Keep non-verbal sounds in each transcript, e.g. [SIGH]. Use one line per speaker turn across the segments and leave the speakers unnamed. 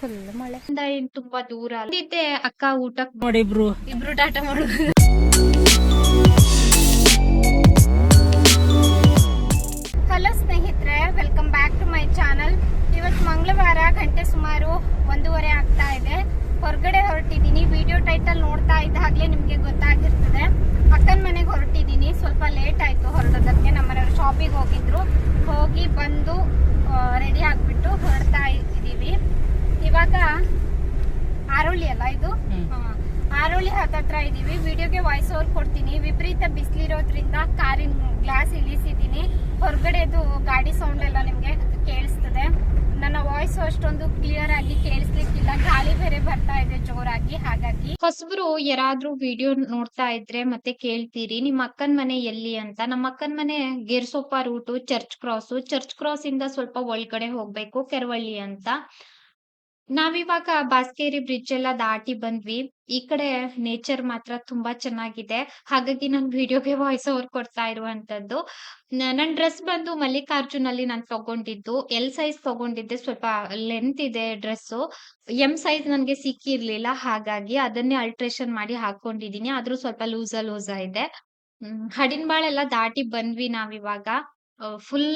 Full ಮಳೆ.
ಏನ್ ತುಂಬಾ ದೂರ ಅಲ್ಲಿದ್ದೆ ಅಕ್ಕ ಊಟಕ್
ನೋಡಿ ಇಬ್ರು.
ಇಬ್ರು ಟಾಟಾ ಮಾಡು ಹಲೋ ಸ್ನೇಹಿತರೆ welcome back to my channel ಇವತ್ತು ಮಂಗಳವಾರ ಗಂಟೆ ಸುಮಾರು ಒಂದೂವರೆ ಆಗ್ತಾ ಇದೆ. ಹೊರಗಡೆ ಹೊರಟಿದ್ದೀನಿ. ವಿಡಿಯೋ ಟೈಟಲ್ ನೋಡ್ತಾ ಇದ್ದಾಗಲೇ ನಿಮಗೆ ಗೊತ್ತಾಗಿರ್ತದೆ. ಅಕ್ಕನ ಮನೆಗೆ ಹೊರಟಿದ್ದೀನಿ. ಸ್ವಲ್ಪ ಲೇಟ್ ಆಯ್ತು ಹೊರಡೋದಕ್ಕೆ. ನಮ್ಮನೆಯವರು ಶಾಪಿಗೆ ಹೋಗಿದ್ರು. ಹೋಗಿ ಬಂದು ರೆಡಿ ಆಗಿಬಿಟ್ಟು ಹೊರಡ್ತಾ ಇದ್ದೀವಿ. ಇವಾಗ ಆರೋಳಿ ಅಲ್ಲ ಇದು. ಆರೋಳಿ ಹತ್ತತ್ರ ಇದೀವಿ. ವಿಡಿಯೋಗೆ ವಾಯ್ಸ್ ಓವರ್ ಕೊಡ್ತೀನಿ. ವಿಪರೀತ ಬಿಸಿಲಿರೋದ್ರಿಂದ ಕಾರಿನ ಗ್ಲಾಸ್ ಇಳಿಸಿದ್ದೀನಿ. ಹೊರಗಡೆದು ಗಾಡಿ ಸೌಂಡ್ ಎಲ್ಲ ನಿಮ್ಗೆ ಕೇಳಿಸ್ತದೆ. ನನ್ನ ವಾಯ್ಸ್ ಅಷ್ಟೊಂದು ಕ್ಲಿಯರ್ ಆಗಿ ಕೇಳಿಸ್ಲಿಕ್ಕಿಲ್ಲ. ಗಾಳಿ ಬೇರೆ ಬರ್ತಾ ಇದೆ ಜೋರಾಗಿ. ಹಾಗಾಗಿ
ಹೊಸಬ್ರು ಯಾರಾದ್ರೂ ವಿಡಿಯೋ ನೋಡ್ತಾ ಇದ್ರೆ ಮತ್ತೆ ಕೇಳ್ತೀರಿ. ನಿಮ್ಮ ಅಕ್ಕನ ಮನೆ ಎಲ್ಲಿ ಅಂತ. ನಮ್ಮ ಅಕ್ಕನ ಮನೆ Gersoppa route church cross church cross ಇಂದ ಸ್ವಲ್ಪ ಒಳಗಡೆ ಹೋಗ್ಬೇಕು ಕೆರವಳ್ಳಿ ಅಂತ. ನಾವಿವಾಗ ಬಾಸ್ಕೇರಿ ಬ್ರಿಡ್ಜ್ ಎಲ್ಲ ದಾಟಿ ಬಂದ್ವಿ. ಈ ಕಡೆ ನೇಚರ್ ಮಾತ್ರ ತುಂಬಾ ಚೆನ್ನಾಗಿದೆ. ಹಾಗಾಗಿ ನಾನು ವಿಡಿಯೋಗೆ ವಾಯ್ಸ್ ಓವರ್ ಕೊಡ್ತಾ ಇರುವಂತದ್ದು. ನನ್ನ ನನ್ ಡ್ರೆಸ್ ಬಂದು ಮಲ್ಲಿಕಾರ್ಜುನ್ ಅಲ್ಲಿ ನಾನು ತಗೊಂಡಿದ್ದು. ಎಲ್ ಸೈಜ್ ತಗೊಂಡಿದ್ದೆ. ಸ್ವಲ್ಪ ಲೆಂತ್ ಇದೆ ಡ್ರೆಸ್ ಎಂ ಸೈಜ್ ನನ್ಗೆ ಸಿಕ್ಕಿರ್ಲಿಲ್ಲ. ಹಾಗಾಗಿ ಅದನ್ನೇ ಅಲ್ಟ್ರೇಷನ್ ಮಾಡಿ ಹಾಕೊಂಡಿದೀನಿ ಆದ್ರೂ ಸ್ವಲ್ಪ ಲೂಸ ಲೂಸ ಇದೆ. ಹ್ಮ್ ಹಡಿನ್ಬಾಳ್ ಎಲ್ಲ ದಾಟಿ ಬಂದ್ವಿ ನಾವಿವಾಗ. ಫುಲ್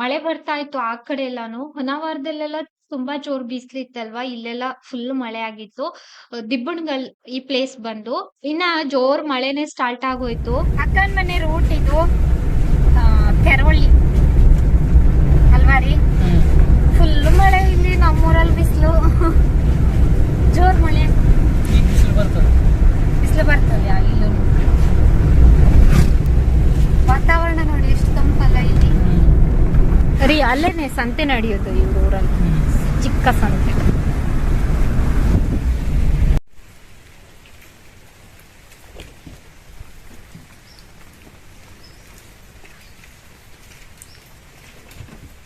ಮಳೆ ಬರ್ತಾ ಇತ್ತು ಆ ಕಡೆ ಎಲ್ಲಾನು. ಹೊನ್ನಾವರದಲ್ಲೆಲ್ಲ ತುಂಬಾ ಜೋರ್ ಬಿಸ್ಲಿತ್ತಲ್ವಾ? ಇಲ್ಲೆಲ್ಲ ಫುಲ್ ಮಳೆ ಆಗಿತ್ತು. ದಿಬ್ಬಣಗಲ್ ಈ ಪ್ಲೇಸ್ ಬಂದು ಇನ್ನ ಜೋರ್ ಮಳೆನೆ ಸ್ಟಾರ್ಟ್ ಆಗೋಯ್ತು.
ಅಕ್ಕನ ಮನೆ ರೂಟ್ ಇದು ಆ, ಕೆರವಳ್ಳಿ. ಅಲ್ವಾ ರೀ? ಫುಲ್ ಮಳೆ ಇಲ್ಲಿ ನಮ್ಮೂರಲ್ಲಿ ಬಿಸಿಲು. ಜೋರ್ ಮಳೆ.
ಬಿಸಿಲು ಬರ್ತದೆ.
ಬಿಸಿಲು ಬರ್ತದೆ ಇಲ್ಲೂ. ವಾತಾವರಣ ನೋಡಿ ಎಷ್ಟು ತಂಪಲ್ಲ ಇಲ್ಲಿ. ರೀ ಅಲ್ಲೇನೆ ಸಂತೆ ನಡೆಯೋದು ಇವ್ರ ಊರಲ್ಲಿ. ಚಿಕ್ಕ ಸಂತೆ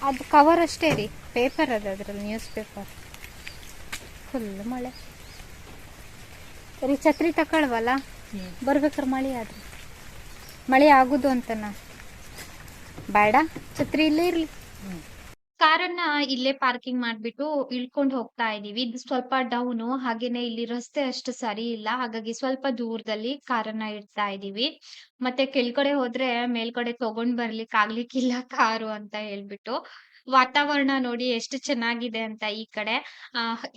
ಅದು ಕವರ್ ಅಷ್ಟೇ ರೀ. ಪೇಪರ್ ಅದ ಅದ್ರಲ್ಲಿ ನ್ಯೂಸ್ ಪೇಪರ್ ಫುಲ್ ಮಳೆ. ರೀ ಛತ್ರಿ ತಗೊಳ್ವಲ್ಲ? ಬರ್ಬೇಕಾರೆ ಮಳೆ ಆದ್ರೆ. ಮಳೆ ಆಗುದು ಅಂತನ ಬೇಡ ಛತ್ರಿ ಇಲ್ಲೇ ಇರ್ಲಿ.
ಕಾರನ್ನ ಇಲ್ಲೇ ಪಾರ್ಕಿಂಗ್ ಮಾಡ್ಬಿಟ್ಟು ಇಳ್ಕೊಂಡು ಹೋಗ್ತಾ ಇದೀವಿ. ಇದು ಸ್ವಲ್ಪ ಡೌನು, ಹಾಗೇನೆ ಇಲ್ಲಿ ರಸ್ತೆ ಅಷ್ಟು ಸರಿ ಇಲ್ಲ. ಹಾಗಾಗಿ ಸ್ವಲ್ಪ ದೂರದಲ್ಲಿ ಕಾರನ್ನ ಇಡ್ತಾ ಇದೀವಿ. ಮತ್ತೆ ಕೆಳ್ಗಡೆ ಹೋದ್ರೆ ಮೇಲ್ಗಡೆ ತಗೊಂಡ್ ಬರ್ಲಿಕ್ಕೆ ಆಗ್ಲಿಕ್ಕಿಲ್ಲ ಕಾರು ಅಂತ ಹೇಳ್ಬಿಟ್ಟು. ವಾತಾವರಣ ನೋಡಿ ಎಷ್ಟು ಚೆನ್ನಾಗಿದೆ ಅಂತ ಈ ಕಡೆ.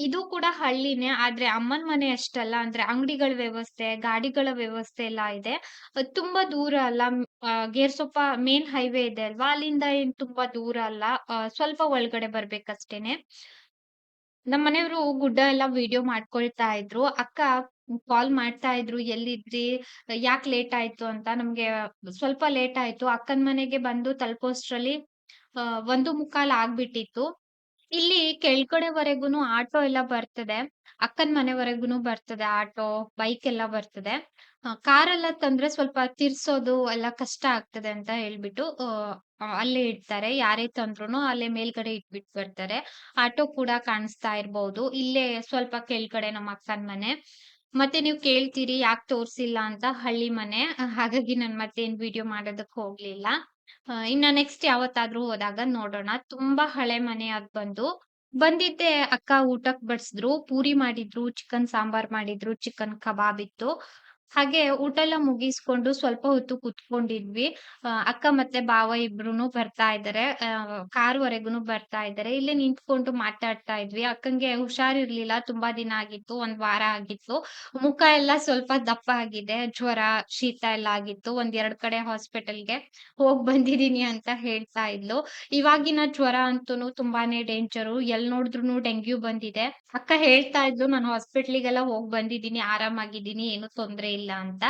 ಇದು ಕೂಡ ಹಳ್ಳಿನೇ, ಆದ್ರೆ ಅಮ್ಮನ್ ಮನೆ ಅಷ್ಟಲ್ಲ, ಅಂದ್ರೆ ಅಂಗಡಿಗಳ ವ್ಯವಸ್ಥೆ, ಗಾಡಿಗಳ ವ್ಯವಸ್ಥೆ ಎಲ್ಲ ಇದೆ. ತುಂಬಾ ದೂರ ಅಲ್ಲ ಗೇರ್ಸೊಪ್ಪ ಮೇನ್ ಹೈವೇ ಇದೆ ಅಲ್ವಾ? ಅಲ್ಲಿಂದ ಏನ್ ತುಂಬಾ ದೂರ ಅಲ್ಲ ಸ್ವಲ್ಪ ಒಳಗಡೆ ಬರ್ಬೇಕಷ್ಟೇನೆ. ನಮ್ಮ ಮನೆಯವರು ಗುಡ್ಡ ಎಲ್ಲ ವಿಡಿಯೋ ಮಾಡ್ಕೊಳ್ತಾ ಇದ್ರು. ಅಕ್ಕ ಕಾಲ್ ಮಾಡ್ತಾ ಇದ್ರು ಎಲ್ಲಿದ್ರಿ ಯಾಕೆ ಲೇಟ್ ಆಯ್ತು ಅಂತ? ನಮ್ಗೆ ಸ್ವಲ್ಪ ಲೇಟ್ ಆಯ್ತು. ಅಕ್ಕನ ಮನೆಗೆ ಬಂದು ತಲುಪೋಷ್ಟ್ರಲ್ಲಿ ಒಂದು ಮುಕ್ಕಾಲ್ ಆಗ್ಬಿಟ್ಟಿತ್ತು. ಇಲ್ಲಿ ಕೆಳ್ಗಡೆವರೆಗೂನು ಆಟೋ ಎಲ್ಲ ಬರ್ತದೆ. ಅಕ್ಕನ್ ಮನೆವರೆಗೂನು ಬರ್ತದೆ ಆಟೋ, ಬೈಕ್ ಎಲ್ಲ ಬರ್ತದೆ. ಕಾರ್ ಎಲ್ಲ ತಂದ್ರೆ ಸ್ವಲ್ಪ ತಿರ್ಸೋದು ಎಲ್ಲ ಕಷ್ಟ ಆಗ್ತದೆ ಅಂತ ಹೇಳ್ಬಿಟ್ಟು ಅಲ್ಲೇ ಇಡ್ತಾರೆ. ಯಾರೇ ತಂದ್ರು ಅಲ್ಲೇ ಮೇಲ್ಗಡೆ ಇಟ್ಬಿಟ್ಟು ಬರ್ತಾರೆ. ಆಟೋ ಕೂಡ ಕಾಣಿಸ್ತಾ ಇರ್ಬೋದು. ಇಲ್ಲೇ ಸ್ವಲ್ಪ ಕೆಳ್ಗಡೆ ನಮ್ಮ ಅಕ್ಕನ್ ಮನೆ. ಮತ್ತೆ ನೀವು ಕೇಳ್ತೀರಿ ಯಾಕೆ ತೋರ್ಸಿಲ್ಲ ಅಂತ ಹಳ್ಳಿ ಮನೆ. ಹಾಗಾಗಿ ನಾನ್ ಮತ್ತೇನ್ ವಿಡಿಯೋ ಮಾಡೋದಕ್ ಹೋಗ್ಲಿಲ್ಲ. ಇನ್ನ ನೆಕ್ಸ್ಟ್ ಯಾವತ್ತಾದ್ರೂ ಹೋದಾಗ ನೋಡೋಣ. ತುಂಬಾ ಹಳೆ ಮನೆ ಅದ್ ಬಂದು, ಬಂದಿದ್ದೆ ಅಕ್ಕ ಊಟಕ್ ಬಡ್ಸಿದ್ರು, ಪೂರಿ ಮಾಡಿದ್ರು ಚಿಕನ್ ಸಾಂಬಾರ್ ಮಾಡಿದ್ರು ಚಿಕನ್ ಕಬಾಬ್ ಇತ್ತು. ಹಾಗೆ ಊಟ ಎಲ್ಲ ಮುಗಿಸ್ಕೊಂಡು ಸ್ವಲ್ಪ ಹೊತ್ತು ಕುತ್ಕೊಂಡಿದ್ವಿ. ಅಕ್ಕ ಮತ್ತೆ ಬಾವ ಇಬ್ರುನು ಬರ್ತಾ ಇದಾರೆ ಕಾರ್ ಬರ್ತಾ ಇದಾರೆ ಇಲ್ಲೇ ನಿಂತ್ಕೊಂಡು ಮಾತಾಡ್ತಾ ಇದ್ವಿ. ಅಕ್ಕಂಗೆ ಹುಷಾರಿರ್ಲಿಲ್ಲ ತುಂಬಾ ದಿನ ಆಗಿತ್ತು. ಒಂದ್ ವಾರ ಆಗಿತ್ತು. ಮುಖ ಎಲ್ಲ ಸ್ವಲ್ಪ ದಪ್ಪ ಆಗಿದೆ. ಜ್ವರ, ಶೀತ ಎಲ್ಲ ಆಗಿತ್ತು. ಒಂದ್ ಎರಡ್ ಕಡೆ ಹಾಸ್ಪಿಟಲ್ಗೆ ಹೋಗ್ ಬಂದಿದೀನಿ ಅಂತ ಹೇಳ್ತಾ ಇದ್ಲು. ಇವಾಗಿನ ಜ್ವರ ಅಂತೂ ತುಂಬಾನೇ ಡೇಂಜರು. ಎಲ್ ನೋಡಿದ್ರು ಡೆಂಗ್ಯೂ ಬಂದಿದೆ. ಅಕ್ಕ ಹೇಳ್ತಾ ಇದ್ಲು, ನಾನು ಹಾಸ್ಪಿಟ್ಲಿಗೆಲ್ಲ ಹೋಗ್ ಬಂದಿದೀನಿ ಆರಾಮಾಗಿದ್ದೀನಿ. ಏನು ತೊಂದ್ರೆ ಅಂತ.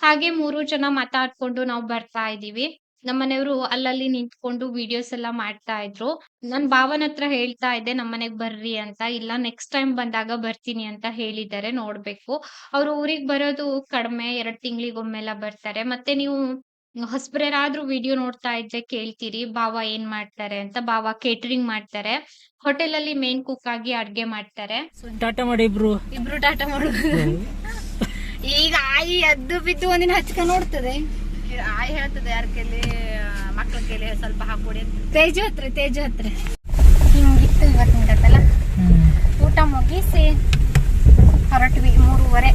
ಹಾಗೆ ಮೂರು ಜನ ಮಾತಾಡ್ಕೊಂಡು ನಾವು ಬರ್ತಾ ಇದೀವಿ ನಮ್ಮನೆಯವರು ಅಲ್ಲಲ್ಲಿ ನಿಂತ್ಕೊಂಡು ವಿಡಿಯೋಸ್ ಎಲ್ಲ ಮಾಡ್ತಾ ಇದ್ರು. ನನ್ ಭಾವನ ಹತ್ರ ಹೇಳ್ತಾ ಇದ್ದೆ ನಮ್ಮನೆಗ್ ಬರ್ರಿ ಅಂತ. ಇಲ್ಲ ನೆಕ್ಸ್ಟ್ ಟೈಮ್ ಬಂದಾಗ ಬರ್ತೀನಿ ಅಂತ ಹೇಳಿದ್ದಾರೆ ನೋಡ್ಬೇಕು. ಅವ್ರು ಊರಿಗ್ ಬರೋದು ಕಡಿಮೆ ಎರಡ್ ತಿಂಗಳಿಗೊಮ್ಮೆಲ್ಲ ಬರ್ತಾರೆ. ಮತ್ತೆ ನೀವು ಹೊಸಬ್ರಾದ್ರೂ ವಿಡಿಯೋ ನೋಡ್ತಾ ಇದ್ರೆ ಕೇಳ್ತೀರಿ ಭಾವ ಏನ್ ಮಾಡ್ತಾರೆ ಅಂತ. ಭಾವ ಕೇಟರಿಂಗ್ ಮಾಡ್ತಾರೆ. ಹೋಟೆಲ್ ಅಲ್ಲಿ ಮೇನ್ ಕುಕ್ ಆಗಿ ಅಡ್ಗೆ ಮಾಡ್ತಾರೆ.
ಟಾಟಾ ಮಾಡಿ ಇಬ್ರು.
ಇಬ್ರು ಟಾಟಾ ಮಾಡು. ಈಗ ಆಯಿ ಎದ್ದು ಬಿದ್ದು ಒಂದಿನ ಹಚ್ಕ ನೋಡ್ತದೆ.
ಆಯಿ ಹೇಳ್ತದೆ ಯಾರ ಕೈಲಿ ಮಕ್ಳ ಕೈಲಿ ಸ್ವಲ್ಪ ಹಾಕೊಡಿ
ತೇಜು ಹತ್ರ ತೇಜು ಹತ್ರ. ಹಿಂಗಿತ್ತು ಇವತ್ತು ಕತ್ತಲ್ಲ
ಊಟ
ಮುಗಿಸಿ ಹೊರಟ್ವಿ ಮೂರುವರೆ.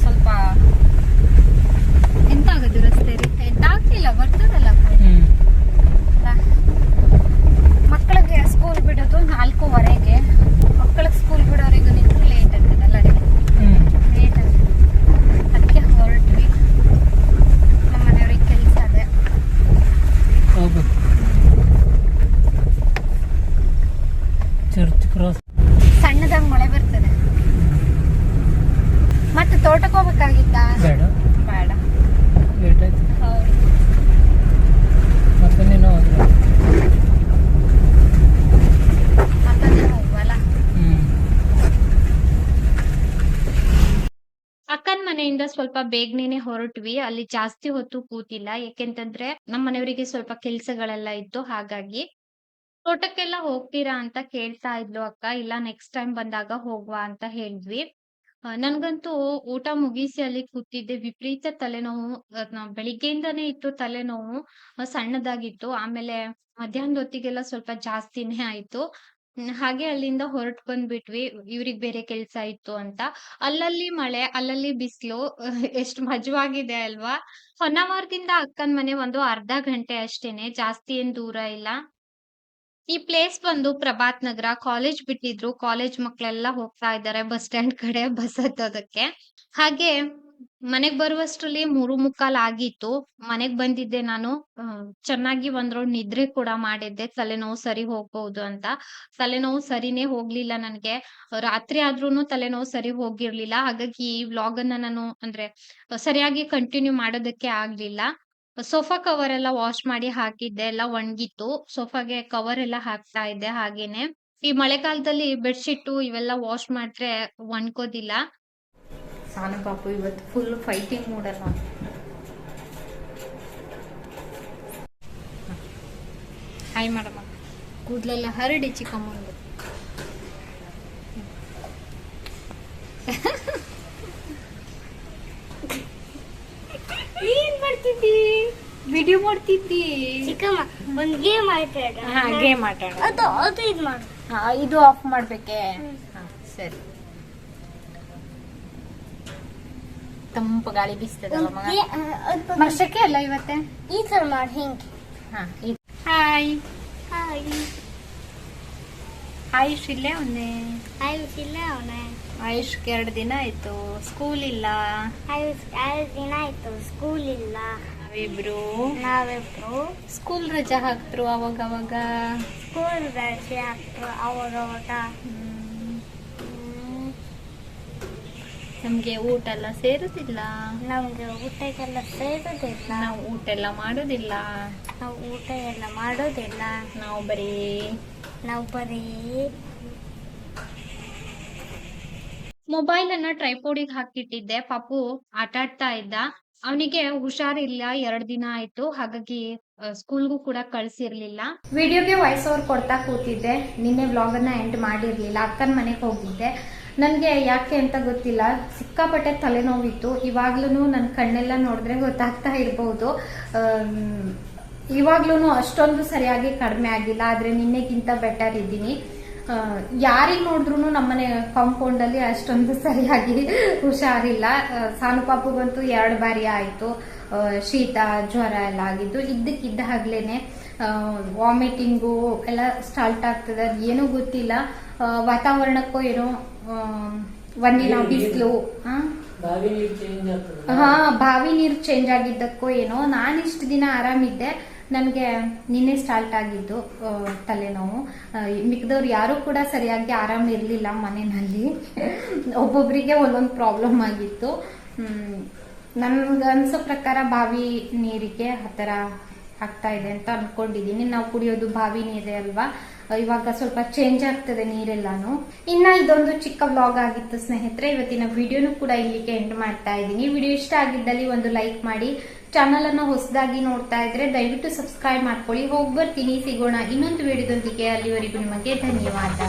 ಸ್ವಲ್ಪ ಎಂತ ಆಗೋದು ರಸ್ತೆ ರೀ? ಎಂತ ಆಗ್ತಿಲ್ಲ ಬರ್ತದಲ್ಲ
ಹ್ಮ್.
ಮಕ್ಕಳಿಗೆ ಸ್ಕೂಲ್ ಬಿಡೋದು ನಾಲ್ಕೂವರೆಗೆ. ಮಕ್ಕಳಿಗೆ ಸ್ಕೂಲ್ ಬಿಡೋವರೆಗೂ ನಿಂತು ಲೇಟ್ ಆಗ್ತದಲ್ಲ ರೀ
ಹ್ಮ್
ಲೇಟ್ ಆಗ್ತದೆ ಅದಕ್ಕೆ ಹೊರಟ್ವಿ ನಮ್ಮ ಮನೆಯವ್ರಿಗೆ ಕೆಲಸ ಅದೇ
ಹೋಗ್ಬೇಕು ಚರ್ಚ್ ಕ್ರಾಸ್
ಸಣ್ಣದಾಗಿ ಮಳೆ ಬರ್ತದೆ ಮತ್ತೆ ತೋಟಕ್ಕೆ ಹೋಗ್ಬೇಕಾಗಿತ್ತ
ಬೇಡ
ಬೇಡ
ಲೇಟ್ ಆಯ್ತು
ಹೌದು
ಮತ್ತೆ ನೀನು ಹೋದ್ರೆ
ಮತ್ತೊಂದು ಹೋಗ್ವಲ್ಲ
ಹ್ಮ್
ಸ್ವಲ್ಪ ಬೇಗನೆ ಹೊರಟ್ವಿ. ಅಲ್ಲಿ ಜಾಸ್ತಿ ಹೊತ್ತು ಕೂತಿಲ್ಲ. ಯಾಕೆಂತಂದ್ರೆ ನಮ್ಮ ಮನೆಯವರಿಗೆ ಸ್ವಲ್ಪ ಕೆಲ್ಸಗಳೆಲ್ಲ ಇತ್ತು. ಹಾಗಾಗಿ ತೋಟಕ್ಕೆಲ್ಲ ಹೋಗ್ತೀರಾ ಅಂತ ಕೇಳ್ತಾ ಇದ್ಲು ಅಕ್ಕ. ಇಲ್ಲ ನೆಕ್ಸ್ಟ್ ಟೈಮ್ ಬಂದಾಗ ಹೋಗುವ ಅಂತ ಹೇಳಿದ್ವಿ. ನನ್ಗಂತೂ ಊಟ ಮುಗಿಸಿ ಅಲ್ಲಿ ಕೂತಿದ್ದೆ. ವಿಪರೀತ ತಲೆನೋವು. ಬೆಳಿಗ್ಗೆಯಿಂದಾನೇ ಇತ್ತು ತಲೆನೋವು. ಸಣ್ಣದಾಗಿತ್ತು. ಆಮೇಲೆ ಮಧ್ಯಾಹ್ನದ ಹೊತ್ತಿಗೆಲ್ಲ ಸ್ವಲ್ಪ ಜಾಸ್ತಿನೇ ಆಯ್ತು. ಹಾಗೆ ಅಲ್ಲಿಂದ ಹೊರಟ್ ಬಂದ್ಬಿಟ್ವಿ. ಇವ್ರಿಗ್ ಬೇರೆ ಕೆಲ್ಸ ಇತ್ತು ಅಂತ. ಅಲ್ಲಲ್ಲಿ ಮಳೆ, ಅಲ್ಲಲ್ಲಿ ಬಿಸಿಲು, [LAUGHS] ಎಷ್ಟು ಮಜವಾಗಿದೆ ಅಲ್ವಾ? ಹೊನ್ನಾವರದಿಂದ ಅಕ್ಕನ ಮನೆ ಒಂದು ಅರ್ಧ ಗಂಟೆ ಅಷ್ಟೇನೆ. ಜಾಸ್ತಿ ಏನ್ ದೂರ ಇಲ್ಲ. ಈ ಪ್ಲೇಸ್ ಬಂದು ಪ್ರಭಾತ್ ನಗರ ಕಾಲೇಜ್ ಬಿಟ್ಟಿದ್ರು. ಕಾಲೇಜ್ ಮಕ್ಳೆಲ್ಲ ಹೋಗ್ತಾ ಇದ್ದಾರೆ. ಬಸ್ ಸ್ಟ್ಯಾಂಡ್ ಕಡೆ ಬಸ್ ಹತ್ತೋದಕ್ಕೆ. ಹಾಗೆ ಮನೆಗ್ ಬರುವಷ್ಟ್ರಲ್ಲಿ ಮೂರು ಮುಕ್ಕಾಲ್ ಆಗಿತ್ತು. ಮನೆಗ್ ಬಂದಿದ್ದೆ ನಾನು. ಚೆನ್ನಾಗಿ ಒಂದ್ ನಿದ್ರೆ ಕೂಡ ಮಾಡಿದ್ದೆ. ತಲೆನೋವು ಸರಿ ಹೋಗ್ಬಹುದು ಅಂತ. ತಲೆನೋವು ಸರಿನೇ ಹೋಗ್ಲಿಲ್ಲ ನನ್ಗೆ. ರಾತ್ರಿ ಆದ್ರೂನು ತಲೆನೋವು ಸರಿ ಹೋಗಿರ್ಲಿಲ್ಲ. ಹಾಗಾಗಿ ಈ ವ್ಲಾಗ್ ಅನ್ನ ನಾನು ಅಂದ್ರೆ ಸರಿಯಾಗಿ ಕಂಟಿನ್ಯೂ ಮಾಡೋದಕ್ಕೆ ಆಗ್ಲಿಲ್ಲ. ಸೋಫಾ ಕವರ್ ಎಲ್ಲ ವಾಶ್ ಮಾಡಿ ಹಾಕಿದ್ದೆ. ಎಲ್ಲ ಒಣಗಿತ್ತು. ಸೋಫಾಗೆ ಕವರ್ ಎಲ್ಲ ಹಾಕ್ತಾ ಇದ್ದೆ ಹಾಗೇನೆ. ಈ ಮಳೆಗಾಲದಲ್ಲಿ ಬೆಡ್ಶೀಟ್ ಇವೆಲ್ಲ ವಾಶ್ ಮಾಡಿದ್ರೆ ಒಣ್ಕೋದಿಲ್ಲ
ಸಾನು ಪಾಪು ಇವತ್ತು ಫುಲ್ ಫೈಟಿಂಗ್ ಮೂಡಲ್ಲ ಹಾಯ್ ಮಾಡಮ್ಮ ಕೂದಲೆಲ್ಲ ಹರಡಿ ಚಿಕ್ಕಮ್ಮಂದು ಏನ್ ಮಾಡ್ತಿದ್ದಿ? ವಿಡಿಯೋ ಮಾಡ್ತಿದ್ದಿ.
ಚಿಕ್ಕಮ್ಮ ಒಂದ್ ಗೇಮ್ ಆಯ್ತಾಡ
ಹಾ ಗೇಮ್ ಆಟಾಡ.
ಅದು ಅದು ಇದ್ ಮಾಡು.
ಹಾ ಇದು ಆಫ್ ಮಾಡ್ಬೇಕೆ? ಹಾ ಸರಿ. ತಂಪು ಗಾಳಿ ಬೀಸ್ತದಲ್ಲ ಮಗ? ವರ್ಷಕ್ಕೆ ಅಲ್ಲ ಇವತ್ತೆ?
ಈ ತರ ಮಾಡಿ ಹಿಂಗೆ.
ಹಾ ಹಾಯ್.
ಹಾಯ್.
ಆಯುಷ್ ಇಲ್ಲೇ ಅವನೇ?
ಆಯುಷ್ ಇಲ್ಲ ಅವನೇ.
ಆಯುಷ್ಗೆ ಎರಡು ದಿನ ಆಯ್ತು. ಸ್ಕೂಲ್ ಇಲ್ಲ?
ಆಯುಷ್ ಎರಡು ದಿನ ಆಯ್ತು. ಸ್ಕೂಲ್ ಇಲ್ಲ.
ನಾವಿಬ್ರು.
ನಾವಿಬ್ರು.
ಸ್ಕೂಲ್ ರಜಾ ಹಾಕ್ತ್ರು ಅವಾಗ ಅವಾಗ
ಸ್ಕೂಲ್ ರಜೆ ಹಾಕ್ತು ಅವಾಗ ಅವಾಗ
ನಮ್ಗೆ ಊಟ ಎಲ್ಲ ಸೇರುದಿಲ್ಲ.
ನಮ್ಗೆ ಊಟಕ್ಕೆಲ್ಲ ಸೇರುದಿಲ್ಲ.
ನಾವು ಊಟ ಎಲ್ಲ ಮಾಡೋದಿಲ್ಲ.
ನಾವು ಊಟ ಎಲ್ಲ ಮಾಡೋದಿಲ್ಲ.
ನಾವು ಬರೀ
ನಾವು ಬರೀ
ಮೊಬೈಲ್ ಅನ್ನ ಟ್ರೈಪೋಡಿಗೆ ಹಾಕಿಟ್ಟಿದ್ದೆ ಪಾಪು ಆಟ ಆಡ್ತಾ ಇದ್ದ. ಅವನಿಗೆ ಹುಷಾರಿಲ್ಲ. ಎರಡ್ ದಿನ ಆಯ್ತು. ಹಾಗಾಗಿ ಸ್ಕೂಲ್ಗೂ ಕೂಡ ಕಳ್ಸಿರ್ಲಿಲ್ಲ.
ವಿಡಿಯೋಗೆ ವಾಯ್ಸ್ ಓವರ್ ಕೊಡ್ತಾ ಕೂತಿದ್ದೆ. ನಿನ್ನೆ ವ್ಲಾಗ್ ಅನ್ನ ಎಂಡ್ ಮಾಡಿರ್ಲಿಲ್ಲ. ಅಕ್ಕನ ಮನೆಗೆ ಹೋಗಿದ್ದೆ ನನಗೆ ಯಾಕೆ ಅಂತ ಗೊತ್ತಿಲ್ಲ. ಸಿಕ್ಕಾಪಟ್ಟೆ ತಲೆನೋವಿತ್ತು. ಇವಾಗ್ಲೂ ನನ್ನ ಕಣ್ಣೆಲ್ಲ ನೋಡಿದ್ರೆ ಗೊತ್ತಾಗ್ತಾ ಇರ್ಬೋದು. ಇವಾಗ್ಲೂ ಅಷ್ಟೊಂದು ಸರಿಯಾಗಿ ಕಡಿಮೆ ಆಗಿಲ್ಲ. ಆದರೆ ನಿನ್ನೆಗಿಂತ ಬೆಟರ್ ಇದ್ದೀನಿ. ಯಾರಿಗೆ ನೋಡಿದ್ರು ನಮ್ಮನೆ ಕಾಂಪೌಂಡ್ ಅಲ್ಲಿ ಅಷ್ಟೊಂದು ಸರಿಯಾಗಿ ಹುಷಾರಿಲ್ಲ. ಸಾನು ಪಾಪುಗಂತೂ ಎರಡು ಬಾರಿ ಆಯಿತು. ಶೀತ, ಜ್ವರ ಎಲ್ಲ ಆಗಿದ್ದು. ಇದ್ದಕ್ಕಿದ್ದ ಹಾಗ್ಲೇನೆ ವಾಮಿಟಿಂಗು ಎಲ್ಲ ಸ್ಟಾರ್ಟ್ ಆಗ್ತದೆ. ಅದು ಏನೂ ಗೊತ್ತಿಲ್ಲ. ವಾತಾವರಣಕ್ಕೂ ಏನೋ ಆ, ಒಂದಿನ ಬಿಸಿಲು ಹಾ? ಬಾವಿ ನೀರು ಚೇಂಜ್ ಆಗಿದ್ದಕ್ಕೋ ಏನೋ ನಾನು ಇಷ್ಟು ದಿನ ಆರಾಮಿದ್ದೆ. ನನಗೆ ನಿನ್ನೆ ಸ್ಟಾರ್ಟ್ ಆಗಿದ್ದು ತಲೆನೋವು. ಮಿಕ್ಕದವ್ರು ಮಿಕ್ದವ್ರು ಯಾರು ಕೂಡ ಸರಿಯಾಗಿ ಆರಾಮ ಇರಲಿಲ್ಲ ಮನೆಯಲ್ಲಿ ಒಬ್ಬೊಬ್ಬರಿಗೆ ಒಂದೊಂದು ಪ್ರಾಬ್ಲಮ್ ಆಗಿತ್ತು. ನನ್ಗೆ ಅನ್ಸೋ ಪ್ರಕಾರ ಬಾವಿ ನೀರಿಗೆ ಆ ಥರ ಆಗ್ತಾ ಇದೆ ಅಂತ ಅನ್ಕೊಂಡಿದೀನಿ ನಾವು ಕುಡಿಯೋದು ಬಾವಿ ನೀರೇ ಅಲ್ವಾ? ಇವಾಗ ಸ್ವಲ್ಪ ಚೇಂಜ್ ಆಗ್ತದೆ ನೀರೆಲ್ಲಾನು. ಇನ್ನ ಇದೊಂದು ಚಿಕ್ಕ ವ್ಲಾಗ್ ಆಗಿತ್ತು ಸ್ನೇಹಿತರೆ. ಇವತ್ತಿನ ವಿಡಿಯೋನು ಕೂಡ ಇಲ್ಲಿಗೆ ಎಂಡ್ ಮಾಡ್ತಾ ಇದ್ದೀನಿ. ವಿಡಿಯೋ ಇಷ್ಟ ಆಗಿದ್ದಲ್ಲಿ ಒಂದು ಲೈಕ್ ಮಾಡಿ. ಚಾನಲ್ ಅನ್ನು ಹೊಸದಾಗಿ ನೋಡ್ತಾ ಇದ್ರೆ ದಯವಿಟ್ಟು ಸಬ್ಸ್ಕ್ರೈಬ್ ಮಾಡ್ಕೊಳ್ಳಿ. ಹೋಗಿ ಬರ್ತೀನಿ ಸಿಗೋಣ ಇನ್ನೊಂದು ವಿಡಿಯೋದೊಂದಿಗೆ ಅಲ್ಲಿವರೆಗೂ ನಿಮಗೆ ಧನ್ಯವಾದ.